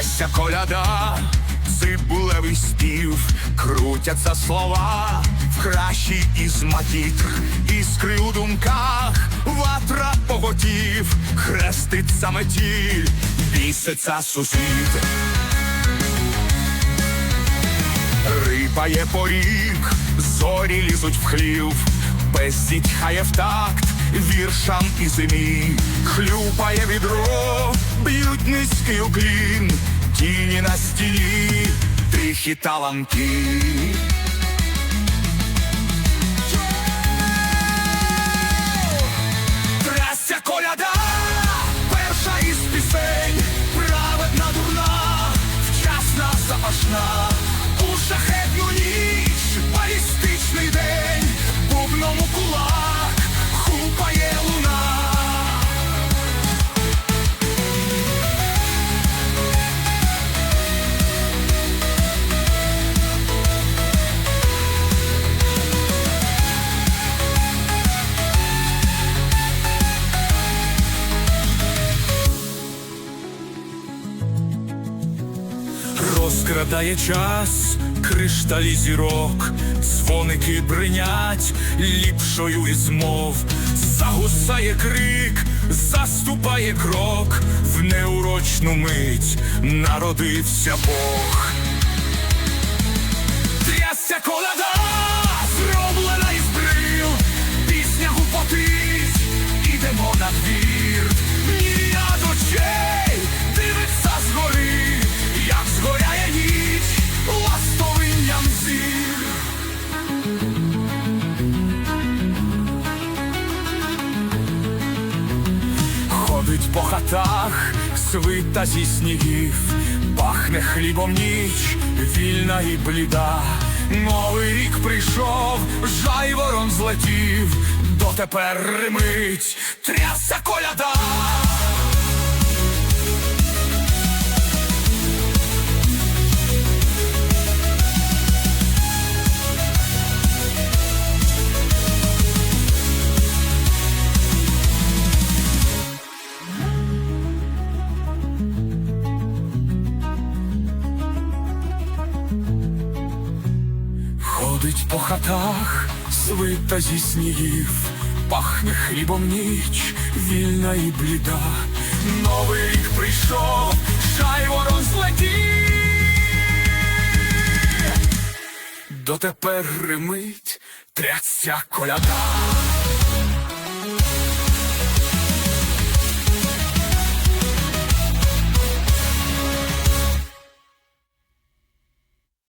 Трясся коляда, цибулевий спів, крутяться слова в кращий із макітр, іскри у думках, ватра поготів, хреститься метіль, біситься сусід. Рипає поріг, зорі лізуть в хлів, безсіть хає в такт, віршам і зимі, хлюпає відро, б'ють низький уклін, тіні на стіні, тихі таланки. Трясся коляда, перша із пісень, праведна дурна, вчасна запашна, у шахетну ніч, балістичний день, бубном у кулак, Розкрадає час, кришталі зірок, дзвоники бринять ліпшою із мов, загусає крик, заступає крок, в неурочну мить народився Бог. Трясся коляда, Ходить по хатах, свита зі снігів, пахне хлібом ніч, вільна і бліда. Новий рік прийшов, жайворон злетів, дотепер римить, трясся коляда. Ходить по хатах, свита зі снігів, пахне хлібом ніч, вільна і бліда. Новий рік прийшов, шайво розлетів. Дотепер гримить, трясся коляда.